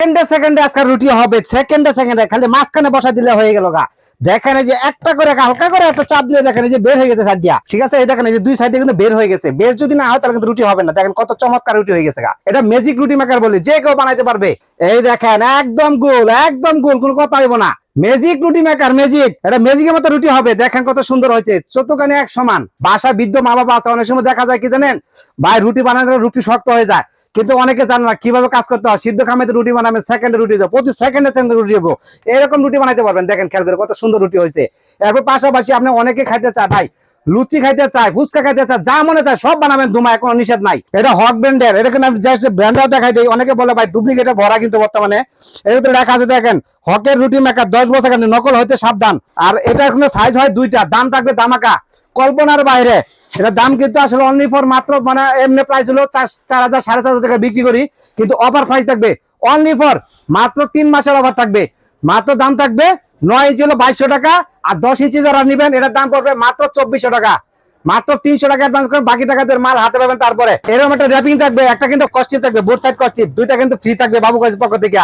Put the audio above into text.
সেকেন্ডে সেকেন্ডে আজকাল রুটি হবে, সেকেন্ডে সেকেন্ডে, খালি মাঝখানে বসা দিলে হয়ে গেল গা। দেখেন যে একটা করে হালকা করে একটা চাপ দিলে দেখেন যে বের হয়ে গেছে সাইড দিয়া। ঠিক আছে? এই দেখেন যে দুই সাইডে কিন্তু বের হয়ে গেছে। বের যদি না হয় তাহলে কিন্তু রুটি হবে না। দেখেন কত চমৎকার রুটি হয়ে গেছে গা। এটা ম্যাজিক রুটি মেকার বলে, যে কেউ বানাইতে পারবে। এই দেখেন, একদম গোল একদম গোল, কোনো কথা হইব না। ম্যাজিক রুটি মেকার ম্যাজিক এটা ম্যাজিকের মতো রুটি হবে। দেখেন কত সুন্দর হয়েছে। চতুকানে এক সমান। বাসা বৃদ্ধ মা বাবা আছে, অনেক সময় দেখা যায়, কি জানেন? ভাই, রুটি বানাতে রুটি শক্ত হয়ে যায়। কিন্তু অনেকে জানে না, কীভাবে কাজ করতে হয়। সিদ্ধ খামে রুটি বানাবেন সেকেন্ডে রুটি দেবো। প্রতি সেকেন্ডে সেকেন্ডে রুটি দেবো। এরকম রুটি বানাইতে পারবেন। দেখেন, খেয়াল করে কত সুন্দর রুটি হয়েছে। এরপর পাশাপাশি আপনি অনেকে খাইতে চায়। ভাই লুচি খাইতে চায়, ফুচকা খাইতে চায়, যা মনে চায় সব বানাবেন দুমায় কোনো নিষেধ নাই। এটা হক ব্র্যান্ডের, এটা কিন্তু আমি জাস্ট ব্র্যান্ডও দেখাই দিই। অনেকে বলে, ভাই ডুপ্লিকেটে ভরা কিন্তু বর্তমানে। এটা তো লেখা আছে, দেখেন, হকের রুটি মেকার, দশ বছর কিন্তু নকল হইতে সাবধান। আর এটা এখন সাইজ হয় দুইটা, দাম থাকবে দামাকা কল্পনার বাইরে, এটা দাম কিন্তু আসলে অনলি ফর মাত্র মানে এমনি প্রাইস হলো চার চার হাজার, সাড়ে চার হাজার টাকা বিক্রি করি, কিন্তু অফার প্রাইস থাকবে অনলি ফর মাত্র তিন মাসের অফার থাকবে। মাত্র দাম থাকবে নয় ইঞ্চি হলো বাইশশো টাকা আর দশ ইঞ্চি যারা নেবেন, এটার দাম পড়বে মাত্র চব্বিশশো টাকা। মাত্র তিনশো টাকা অ্যাডভান্স করেন বাকি টাকাদের মাল হাতে পাবেন তারপরে। এরকম একটা র্যাপিং থাকবে, একটা কিন্তু কস্টিং থাকবে বোর্ড সাইড কস্টিং দুইটা কিন্তু ফ্রি থাকবে বাবু পক্ষ থেকে।